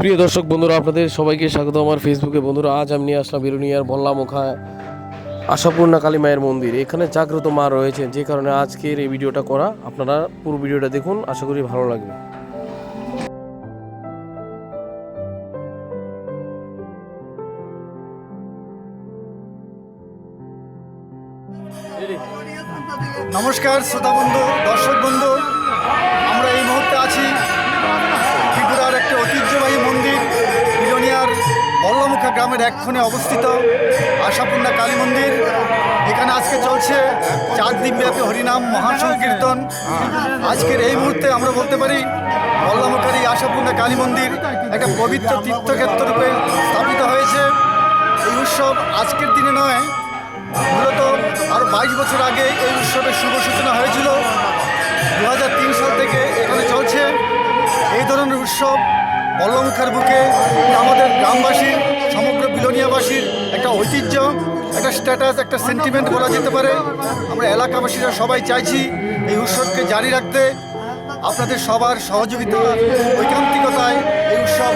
প্রিয় দর্শক বন্ধুরা, আপনাদের সবাইকে স্বাগত আমার ফেসবুকে বন্ধুরা, আজ আমি নিয়ে আসলাম বিরুনিয়ার বল্লামুখা আশাপূর্ণা কালী মায়ের মন্দির। এখানে জাগ্রত মা রয়েছেন, যে কারণে আজকের এই ভিডিওটা করা। আপনারা পুরো ভিডিওটা দেখুন, আশা করি ভালো লাগবে। নমস্কার, শ্রোতা বন্ধু, দর্শক বন্ধু। গ্রামের একক্ষণে অবস্থিত আশাপূর্ণা কালী মন্দির। এখানে আজকে চলছে চার দিনব্যাপী হরিনাম মহাসংকীর্তন আজকের এই মুহূর্তে আমরা বলতে পারি বল্লমুখার এই আশাপূর্ণা কালী মন্দির একটা পবিত্র তীর্থক্ষেত্র রূপে স্থাপিত হয়েছে। এই উৎসব আজকের দিনে নয়, মূলত আর বাইশ বছর আগে এই উৎসবের শুভ সূচনা হয়েছিল। দু হাজার তিন সাল থেকে এখানে চলছে। এই ধরনের উৎসব বল্লমুখার বুকে আমাদের গ্রামবাসীর সমগ্র বিলোনিয়াবাসীর একটা ঐতিহ্য, একটা স্ট্যাটাস একটা সেন্টিমেন্ট বলা যেতে পারে। আমরা এলাকাবাসীরা সবাই চাইছি এই উৎসবকে জারি রাখতে, আপনাদের সবার সহযোগিতা, ঐকান্তিকতায় এই উৎসব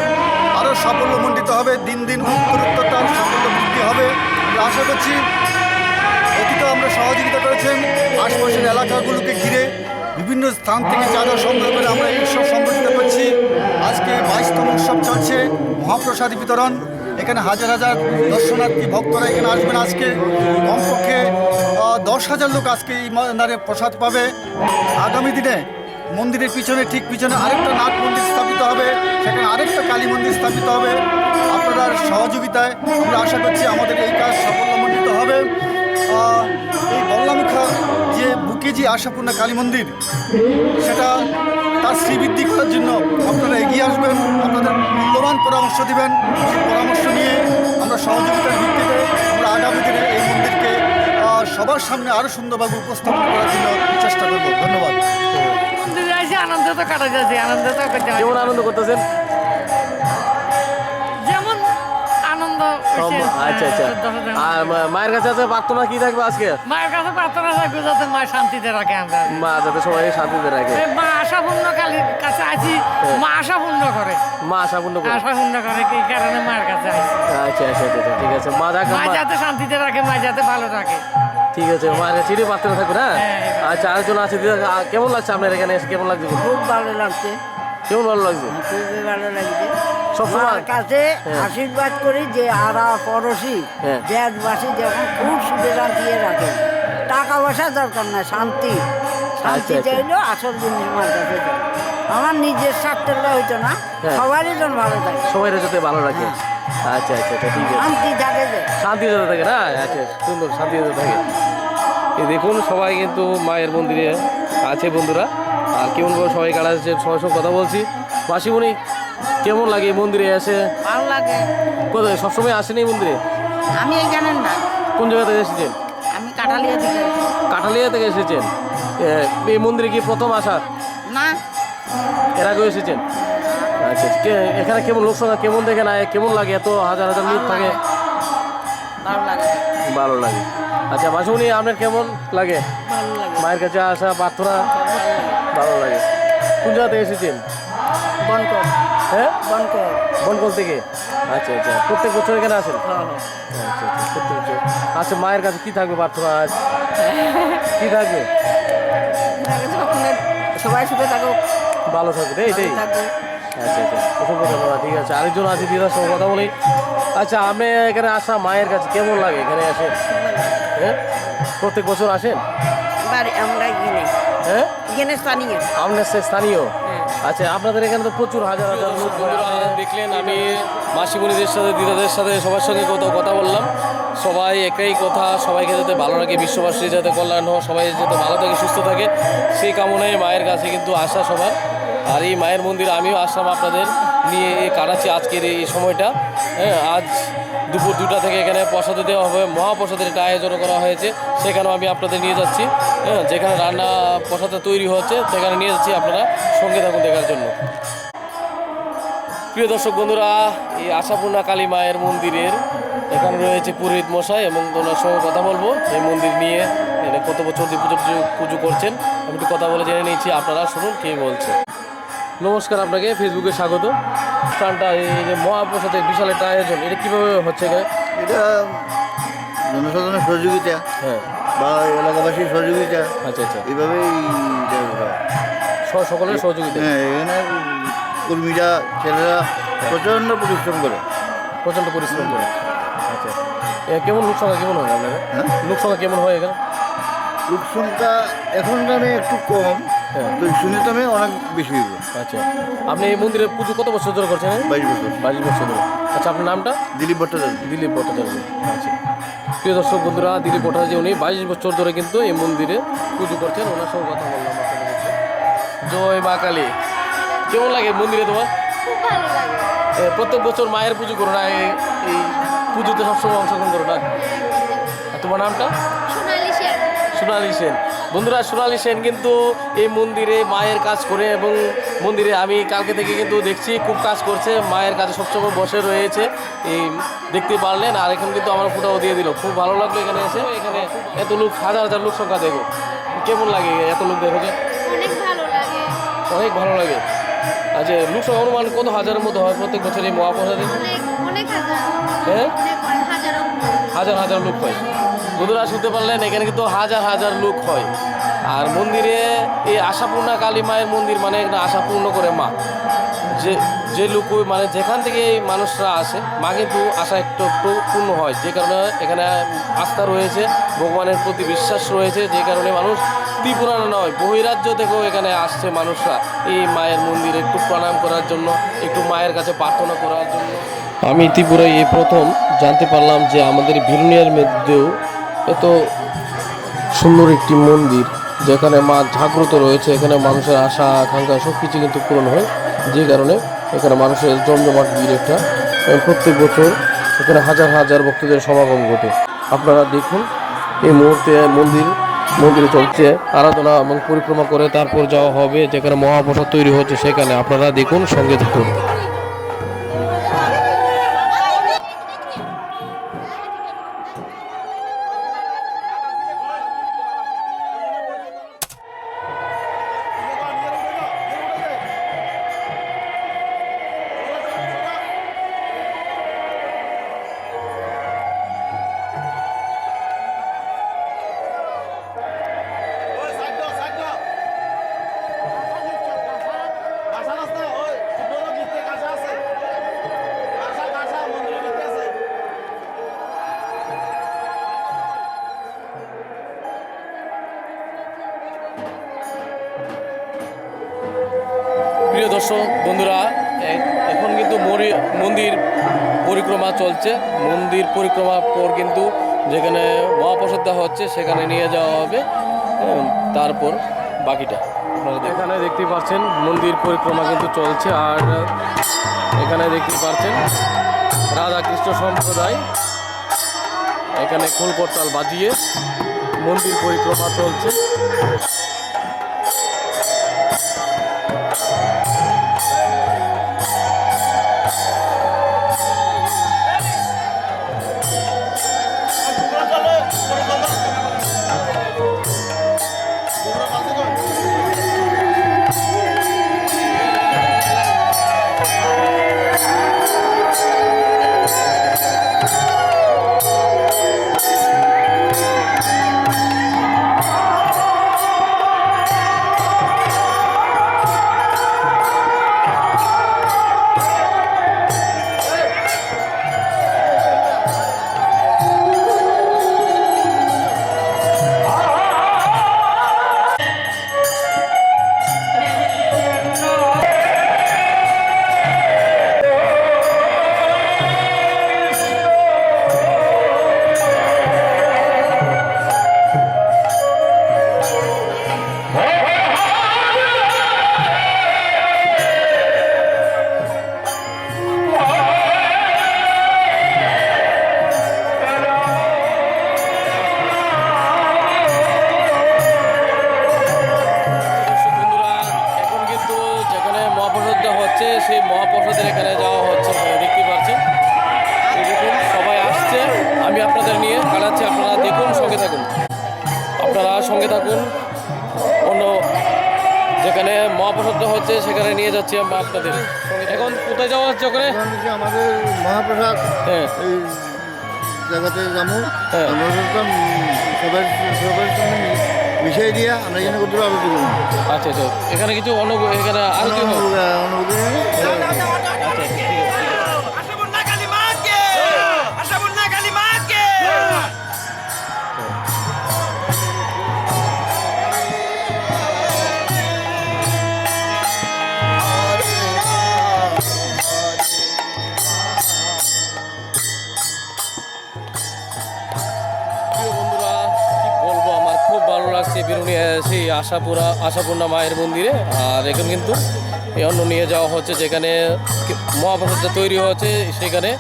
আরও সাফল্যমণ্ডিত হবে, দিন দিন উত্তরোত্তর তার সাফল্য বৃদ্ধি হবে। আমরা আশা করছি অতীত আমরা সহযোগিতা করেছেন, আশপাশের এলাকাগুলোকে ঘিরে বিভিন্ন স্থান থেকে চাঁদা সংগ্রহ করে আমরা এই উৎসব সংগঠিত করছি। আজকে বাইশতম উৎসব চলছে, মহাপ্রসাদ বিতরণ। এখানে হাজার হাজার দর্শনার্থী, ভক্তরা এখানে আসবেন আজকে। কমপক্ষে দশ হাজার লোক আজকে এই মারে প্রসাদ পাবে। আগামী দিনে মন্দিরের পিছনে, ঠিক পিছনে আরেকটা নাট মন্দির স্থাপিত হবে। সেখানে আরেকটা কালী মন্দির স্থাপিত হবে। আপনার সহযোগিতায় আমরা আশা করছি আমাদের এই কাজ সাফল্যমণ্ডিত হবে। এই বল্লামুখা যে বুকে যে আশাপূর্ণা কালী মন্দির, সেটা তার শ্রীবৃদ্ধি করার জন্য আপনারা এগিয়ে আসবেন আপনাদের মূল্যবান পরামর্শ দেবেন। সেই পরামর্শ নিয়ে আমরা সহযোগিতার ভিত্তিতে আমরা আগামী দিনে এই মন্দিরকে সবার সামনে আরও সুন্দরভাবে উপস্থাপন করার জন্য চেষ্টা করব। ধন্যবাদ। আনন্দ তো কাটা যাচ্ছে আনন্দ তো। কেমন আনন্দ করতেছেন? আচ্ছা আচ্ছা। আর মায়ের কাছে আছে প্রার্থনা কি থাকবে আজকে? মায়ের কাছে প্রার্থনা থাকবে যাতে মা শান্তিতে রাখে আমরা। মা যাতে সবাই শান্তিতে রাখে। মা আশাপূর্ণ কালীর কাছে আছি। মা আশাপূর্ণ করে। মা আশা পূর্ণ করে। আশাপূর্ণ করে এই কারণে মায়ের কাছে আছি। আচ্ছা আচ্ছা আচ্ছা আচ্ছা, ঠিক আছে। মা দেখ মা যাতে শান্তিতে রাখে মা যাতে ভালো রাখে। ঠিক আছে মায়ের কাছে চিঠি প্রার্থনা থাকবে না? হ্যাঁ, আচ্ছা আরেকজন আছে কেমন লাগছে আপনার এখানে এসে কেমন লাগছে? খুব ভালো লাগছে। কেমন ভালো লাগছে? খুবই ভালো লাগছে। সবসময়। কাছে হ্যাঁ। আশীর্বাদ করি যে আরা পড়োশি হ্যাঁ। দেশবাসী যখন খুব সুখে শান্তিতে রাখে। টাকা পয়সা দরকার না শান্তি। শান্তি আচ্ছা, আচ্ছা। চাইলেও আসল জিনিস আমার কাছে আমার নিজের স্বার্থটা হইতো না হ্যাঁ। সবারই যেন ভালো থাকে সবাই যাতে ভালো রাখে আচ্ছা আচ্ছা আচ্ছা ঠিক আছে। শান্তি থাকে যে। শান্তি যাতে থাকে না? আচ্ছা সুন্দর শান্তি যাতে থাকে। এই দেখুন সবাই কিন্তু মায়ের মন্দিরে আছে বন্ধুরা। আর কেমন করে সবাই যাচ্ছে সবার সঙ্গে কথা বলছি। মাসিমণি কেমন লাগে এই মন্দিরে এসে? ভালো লাগে। কোথায়? সবসময় আসেন এই মন্দিরে? আমি এইখানে না। কোন জায়গা থেকে এসেছেন? আমি কাটালিয়া থেকে কাঠালিয়া থেকে এসেছেন? এই মন্দিরে কি প্রথম আসা না। এর আগেও এসেছেন? আচ্ছা কে- এখানে কেমন লোক সংখ্যা কেমন দেখে না কেমন লাগে? এত হাজার হাজার লোক থাকে। ভালো লাগে। ভালো লাগে। আচ্ছা মাসুমনি আপনার কেমন লাগে? মায়ের কাছে আসা প্রার্থনা? ভালো লাগে। কোন জায়গা থেকে এসেছেন? বনকর বনকল থেকে আচ্ছা আচ্ছা। প্রত্যেক বছর এখানে আসেন? হ্যাঁ আচ্ছা আচ্ছা। প্রত্যেক বছর। আচ্ছা মায়ের কাছে কি থাকবে প্রার্থনা আজ? কি থাকবে? সবাই সুখে থাকুক। ভালো থাকবে থাকবে আচ্ছা আচ্ছা। অসংখ্য ধন্যবাদ ঠিক আছে। আরেকজন আছে দিদার সঙ্গে কথা বলি। আচ্ছা আমি এখানে আসা মায়ের কাছে কেমন লাগে এখানে আসে হ্যাঁ? প্রত্যেক বছর আসেন? আমরা হ্যাঁ? কিনে স্থানীয়। আপনার স্থানীয়? আচ্ছা আপনাদের এখানে তো প্রচুর হাজার হাজার লোক দেখলেন আমি মাসিমণিদের সাথে দিদাদের সাথে সবার সঙ্গে কত কথা বললাম। সবাই একই কথা সবাইকে যাতে ভালো রাখে বিশ্ববাসী যাতে কল্যাণ হোক সবাই যাতে ভালো থাকে সুস্থ থাকে সেই কামনায় মায়ের কাছে কিন্তু আসা সবার। আর এই মায়ের মন্দির আমিও আসলাম আপনাদের নিয়ে কাটাচ্ছি আজকের এই সময়টা। হ্যাঁ আজ দুপুর দুটা থেকে এখানে প্রসাদ দেওয়া হবে মহাপ্রসাদের একটা আয়োজন করা হয়েছে সেখানেও আমি আপনাদের নিয়ে যাচ্ছি। হ্যাঁ যেখানে রান্না প্রসাদটা তৈরি হচ্ছে সেখানে নিয়ে যাচ্ছি আপনারা সঙ্গে থাকুন দেখার জন্য। প্রিয় দর্শক বন্ধুরা এই আশাপূর্ণা কালী মায়ের মন্দিরের এখানে রয়েছে পুরোহিত মশাই এবং ওনার সঙ্গে কথা বলব। এই মন্দির নিয়ে কত বছর দিয়ে পুজো পুজো পুজো করছেন আমি একটু কথা বলে জেনে নিয়েছি আপনারা শুনুন কে বলছে। নমস্কার আপনাকে ফেসবুকে স্বাগত। স্থানটা এই যে মহাপ্রসাদের বিশাল একটা আয়োজন এটা কীভাবে হচ্ছে এটা জনসাধারণের সহযোগিতা। হ্যাঁ। বা এলাকাবাসীর সহযোগিতা। আচ্ছা আচ্ছা। করা। সকলের সহযোগিতা। হ্যাঁ এখানে কর্মীরা ছেলেরা প্রচণ্ড পরিশ্রম করে। প্রচণ্ড পরিশ্রম করে। আচ্ছা। কেমন লোক সংখ্যা কেমন হয় আপনাদের? হ্যাঁ? লোক কেমন হয় এখানে? লোক সংখ্যা এখন দামে একটু কম হ্যাঁ। তো শুনে দামে অনেক বেশি হইব। আচ্ছা। আপনি এই মন্দিরে পুজো কত বছর ধরে করছেন? বাইশ বছর। বাইশ বছর ধরে। আচ্ছা আপনার নামটা? দিলীপ ভট্টাচার্য। দিলীপ ভট্টাচার্য। আচ্ছা। প্রিয় দর্শক বন্ধুরা দিদি ভট্টাচার্য উনি বাইশ বছর ধরে কিন্তু এই মন্দিরে পুজো করছেন ওনার সঙ্গে কথা বললাম। জয় মা কালী। কেমন লাগে মন্দিরে তোমার? প্রত্যেক বছর মায়ের পুজো করো না এই পুজোতে সবসময় অংশগ্রহণ করো না? আর তোমার নামটা? সোনালি সেন। সোনালী সেন। বন্ধুরা সোনালী সেন কিন্তু এই মন্দিরে মায়ের কাজ করে এবং মন্দিরে আমি কালকে থেকে কিন্তু দেখছি খুব কাজ করছে মায়ের কাছে সবসময় বসে রয়েছে। এই দেখতে পারলেন আর এখন কিন্তু আমার ফোটাও দিয়ে দিল। খুব ভালো লাগল এখানে এসে এখানে এত লোক হাজার হাজার লোক সংখ্যা দেখো। কেমন লাগে এত লোক দেখো যে? অনেক ভালো লাগে। অনেক ভালো লাগে। আচ্ছা লোক সংখ্যা অনুমান কত হাজারের মতো হয় প্রত্যেক বছর এই মহাপ্রসাদে? হ্যাঁ? হাজার হাজার লোক হয়। বন্ধুরা শুনতে পারলেন, এখানে কিন্তু হাজার হাজার লোক হয়। আর মন্দিরে এই আশাপূর্ণা কালী মায়ের মন্দির মানে একটা আশাপূর্ণ করে মা। যে যে লোক মানে যেখান থেকে মানুষরা আসে, মা কিন্তু আশা একটু একটু পূর্ণ হয়। যে কারণে এখানে আস্থা রয়েছে, ভগবানের প্রতি বিশ্বাস রয়েছে, যে কারণে মানুষ ত্রিপুরা নয় বহিরাজ্য থেকেও এখানে আসছে মানুষরা এই মায়ের মন্দিরে একটু প্রণাম করার জন্য, একটু মায়ের কাছে প্রার্থনা করার জন্য। আমি ত্রিপুরায় এই প্রথম জানতে পারলাম যে আমাদের ভিরুনিয়ার মধ্যেও এত সুন্দর একটি মন্দির যেখানে মা জাগ্রত রয়েছে, এখানে মানুষের আশা, আকাঙ্ক্ষা সব কিছু কিন্তু পূরণ হয়। যে কারণে এখানে মানুষের জমজমাট ভিড় একটা। প্রত্যেক বছর এখানে হাজার হাজার ভক্তদের সমাগম ঘটে। আপনারা দেখুন, এই মুহূর্তে মন্দির, মন্দিরে চলছে আরাধনা এবং পরিক্রমা করে তারপর যাওয়া হবে যেখানে মহাপ্রসাদ তৈরি হচ্ছে সেখানে। আপনারা দেখুন, সঙ্গে থাকুন। দর্শক, বন্ধুরা এখন কিন্তু মন্দির পরিক্রমা চলছে। মন্দির পরিক্রমার পর কিন্তু যেখানে মহাপ্রসাদ দেওয়া হচ্ছে, সেখানে নিয়ে যাওয়া হবে। তারপর বাকিটা এখানে দেখতে পাচ্ছেন, মন্দির পরিক্রমা কিন্তু চলছে। আর এখানে দেখতে পাচ্ছেন রাধা কৃষ্ণ সম্প্রদায় এখানে খোল করতাল বাজিয়ে মন্দির পরিক্রমা চলছে। যেখানে মহাপ্রসাদটা হচ্ছে সেখানে নিয়ে যাচ্ছি আমরা আপনাদের। এখন কোথায় যাওয়া হচ্ছে ওখানে? আমাদের মহাপ্রসাদ। হ্যাঁ। এই জায়গাতে যাব। হ্যাঁ। বলতাম সবার সবার সঙ্গে মিশিয়ে দিয়ে আমরা এখানে কত আলোচনা করব। আচ্ছা আচ্ছা। এখানে কিছু অনুভূতি এখানে আর কি অনুভূতি বিরুনিয়া সেই আশাপুরা, আশাপূর্ণা মায়ের মন্দিরে। আর এখানে কিন্তু অন্ন নিয়ে যাওয়া হচ্ছে, যেখানে মহাপ্রসাদটা তৈরি হচ্ছে, সেখানে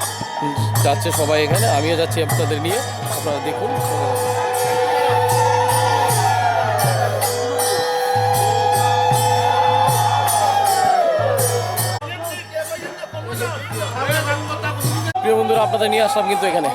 যাচ্ছে সবাই এখানে। আমিও যাচ্ছি আপনাদের নিয়ে, আপনারা দেখুন। প্রিয় বন্ধুরা, আপনাদের নিয়ে আসলাম কিন্তু এখানে।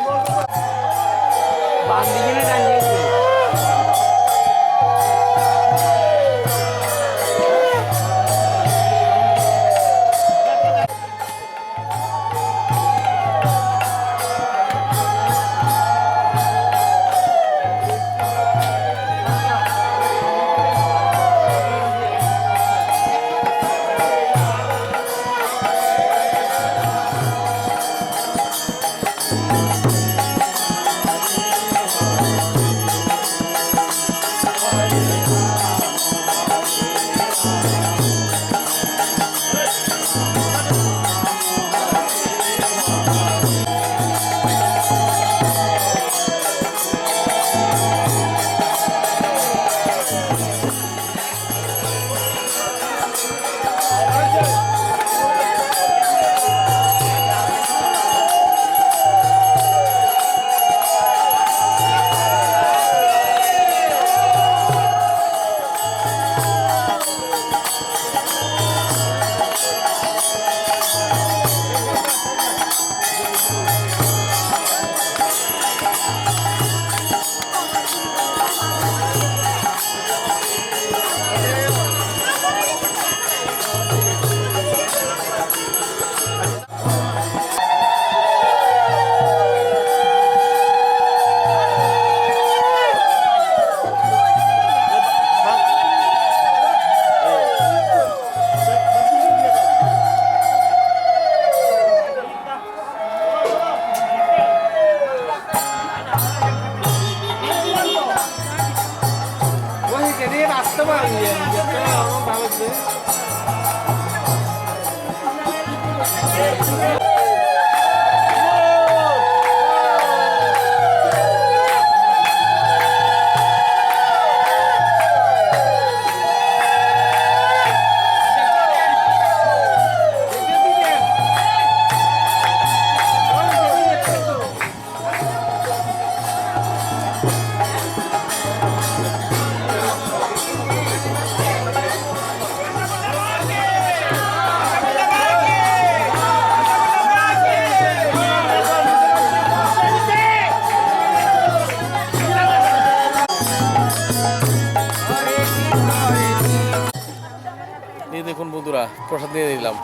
নিয়ে নিলাম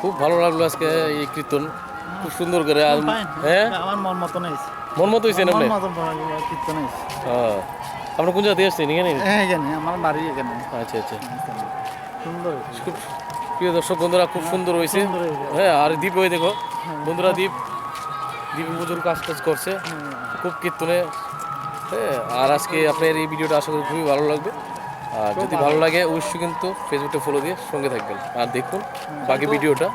খুব ভালো লাগল আজকে এই কীর্তন। খুব সুন্দর করে হ্যাঁ? আমার মন মতো নেই মন মতো হয়েছে আপনি হ্যাঁ আপনার কোন দিয়ে আসছেন এখানে? হ্যাঁ আমার বাড়ি এখানে। আচ্ছা আচ্ছা। সুন্দর খুব প্রিয় দর্শক বন্ধুরা খুব সুন্দর হয়েছে। হ্যাঁ আর দ্বীপ ওই দেখো। বন্ধুরা দ্বীপ। দ্বীপ প্রচুর কাজ টাজ করছে খুব কীর্তনে। হ্যাঁ আর আজকে আপনার এই ভিডিওটা আশা করি খুবই ভালো লাগবে। আর যদি ভালো লাগে অবশ্যই কিন্তু ফেসবুকে ফলো দিয়ে সঙ্গে থাকবেন। আর দেখুন বাকি ভিডিওটা।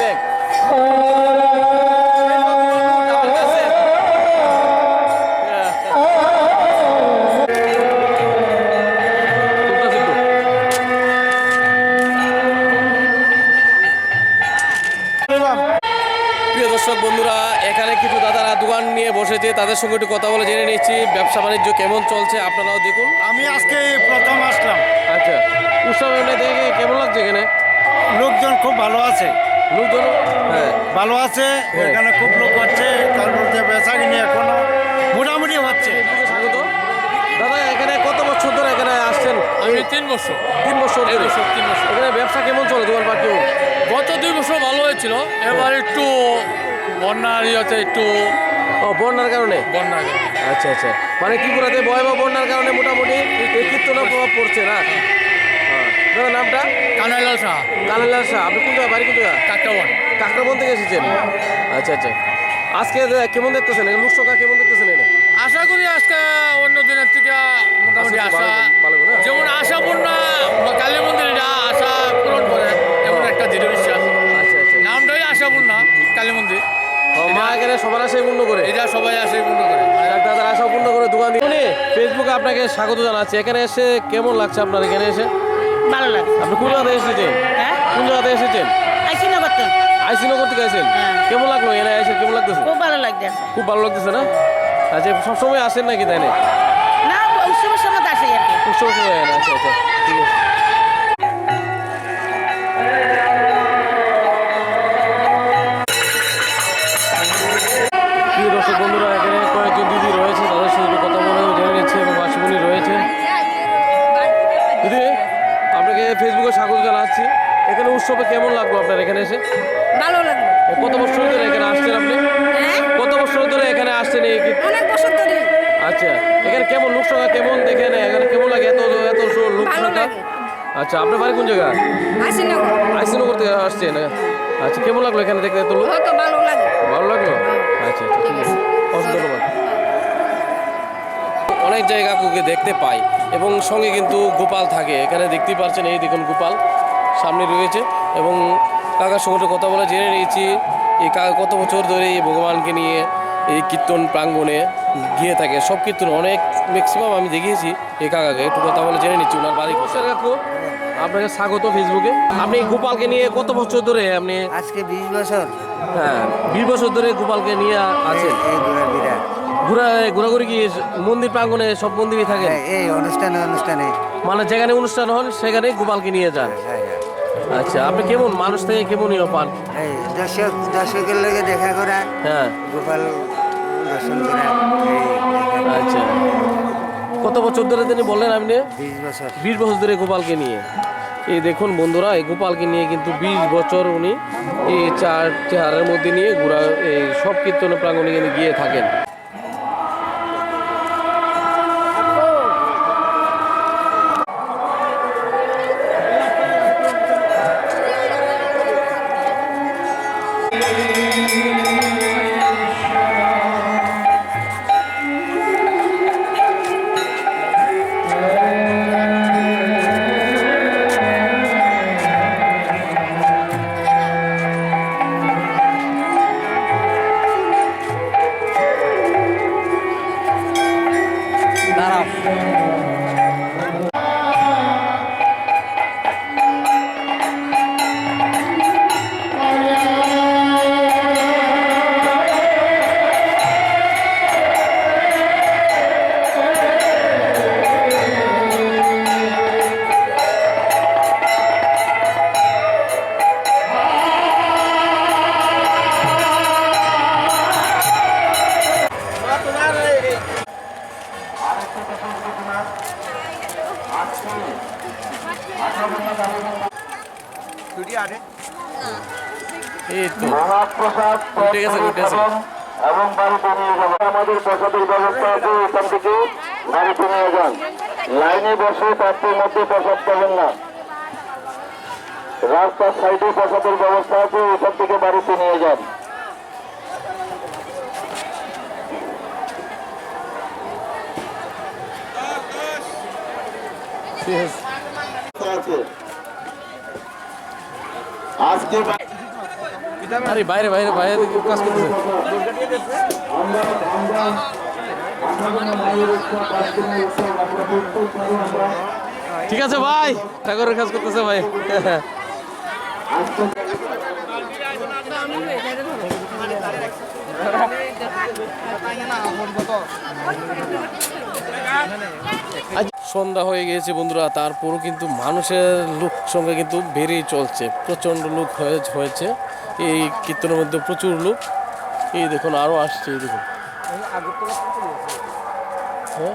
ব্যাগ। প্রিয় দর্শক বন্ধুরা এখানে কিছু দাদারা দোকান নিয়ে বসেছে তাদের সঙ্গে একটু কথা বলে জেনে নিচ্ছি ব্যবসা বাণিজ্য কেমন চলছে আপনারাও দেখুন। আমি আজকে প্রথম আসলাম। আচ্ছা উৎসব দেখে কেমন লাগছে এখানে? লোকজন খুব ভালো আছে। লোকজন হ্যাঁ। ভালো আছে এখানে খুব লোক হচ্ছে তার মধ্যে বেচা কিনি এখনও মোটামুটি হচ্ছে। দাদা এখানে কত বছর ধরে এখানে আসছেন? আমি তিন বছর। তিন বছর ধরে। তিন বছর এখানে ব্যবসা কেমন চলে দোকানপাট কেমন গত দুই বছর ভালো হয়েছিল। এবার একটু বন্যার ইয়েতে একটু ও বন্যার কারণে? বন্যার আচ্ছা আচ্ছা। মানে কি করাতে ভয়াবহ বন্যার কারণে মোটামুটি এই কীর্তনের প্রভাব পড়ছে না? হ্যাঁ। দাদা নামটা? কানাইলাল শাহ। কালালাল শাহ। আপনি কোন বাড়ি কোন জায়গা কাকটাবন কাকরাবন থেকে এসেছেন? আচ্ছা আচ্ছা। আজকে কেমন দেখতেছেন? লোক সংখ্যা কেমন দেখতেছেন এনে আশা করি আজকে অন্য দিনের থেকে মোটামুটি আশা ভালো না? যেমন আশাপূর্ণা বা কালী মন্দির এটা আশা পূরণ করে এমন একটা দৃঢ় বিশ্বাস। আচ্ছা আচ্ছা। নামটাই আশাপূর্ণা কালী মন্দির। মা এখানে সবার আশাই পূর্ণ করে। এটা সবাই আশাই পূর্ণ করে দাদার আশা পূর্ণ করে। দোকান দিয়ে ফেসবুকে আপনাকে স্বাগত জানাচ্ছি। এখানে এসে কেমন লাগছে আপনার এখানে এসে? ভালো লাগছে। আপনি কোন জায়গাতে এসেছেন? হ্যাঁ? কোন জায়গাতে এসেছেন? আইসি না করতেন আইসিনগর থেকে আসেন হ্যাঁ। কেমন লাগল? এনে এসে কেমন লাগতেছে? খুব ভালো লাগছে। খুব ভালো লাগতেছে না? আচ্ছা সবসময় আসেন নাকি তাই না উৎসবের সময় আসে আর কি। উৎসবের সময় আচ্ছা আচ্ছা ঠিক আছে। উৎসবে কেমন লাগল আপনার এখানে এসে? ভালো লাগল। কত বছর ধরে এখানে আসছেন আপনি? হ্যাঁ কত বছর ধরে এখানে আসছেন এই অনেক বছর ধরে। আচ্ছা এখানে কেমন লোক সংখ্যা কেমন দেখেন? এখানে কেমন লাগে এত এত সো- লোক সংখ্যা আচ্ছা আপনার বাড়ি কোন জায়গা? আইসি আইসিনগর থেকে আসছেন আচ্ছা কেমন লাগল এখানে দেখতে এত লোক? ভালো লাগে। ভালো লাগল? আচ্ছা আচ্ছা ঠিক আছে। ধন্যবাদ অনেক জায়গা কাকুকে দেখতে পাই এবং সঙ্গে কিন্তু গোপাল থাকে। এখানে দেখতেই পাচ্ছেন এই দেখুন গোপাল। সামনে রয়েছে এবং কাকার সঙ্গে কথা বলে জেনে নিয়েছি এই কাকা কত বছর ধরে এই ভগবানকে নিয়ে এই কীর্তন প্রাঙ্গণে গিয়ে থাকে। সব কীর্তন অনেক ম্যাক্সিমাম আমি দেখিয়েছি এই কাকাকে একটু কথা বলে জেনে নিচ্ছি ওনার বাড়ি কোথায়? কাকু আপনাকে স্বাগত ফেসবুকে আপনি গোপালকে নিয়ে কত বছর ধরে আপনি আজকে বিশ বছর। হ্যাঁ বিশ বছর ধরে গোপালকে নিয়ে আছেন। ঘোরা ঘোরাঘুরি কি মন্দির প্রাঙ্গণে সব মন্দিরই থাকেন এই অনুষ্ঠানে অনুষ্ঠানে। মানে যেখানে অনুষ্ঠান হন সেখানে গোপালকে নিয়ে যান। হ্যাঁ হ্যাঁ। আচ্ছা আপনি কেমন? মানুষ থেকে কেমন ইয়ে পান? এই দর্শক দর্শকের লগে দেখা করা। হ্যাঁ। গোপাল দর্শন করা। আচ্ছা। কত বছর ধরে তিনি বললেন আপনি? বিশ বছর। বিশ বছর ধরে গোপালকে নিয়ে। এই দেখুন বন্ধুরা এই গোপালকে নিয়ে কিন্তু বিশ বছর উনি এই চার চেহারের মধ্যে নিয়ে ঘোরা এই সব কীর্তন প্রাঙ্গণে কিন্তু গিয়ে থাকেন। এই তো উঠে গেছে উঠে গেছে এবং বাড়িতে নিয়ে যাব। আমাদের প্রসাদের ব্যবস্থা আছে এখান থেকে। বাড়িতে নিয়ে যান। লাইনে বসে পাঁচটির মধ্যে প্রসাদ পাবেন না। রাস্তার সাইডে প্রসাদের ব্যবস্থা আছে এখান থেকে বাড়িতে নিয়ে যান। আজকে আরে বাইরে বাইরে বাইরে কাজ করতেছে। ঠিক আছে ভাই, ঠাকুরের কাজ করতেছে ভাই। সন্ধ্যা হয়ে গিয়েছে বন্ধুরা, তারপরও কিন্তু মানুষের লোক সঙ্গে কিন্তু বেড়েই চলছে। প্রচণ্ড লোক হয়ে হয়েছে। এই কীর্তনের মধ্যে প্রচুর লোক। এই দেখুন আরও আসছে এই দেখুন। হ্যাঁ?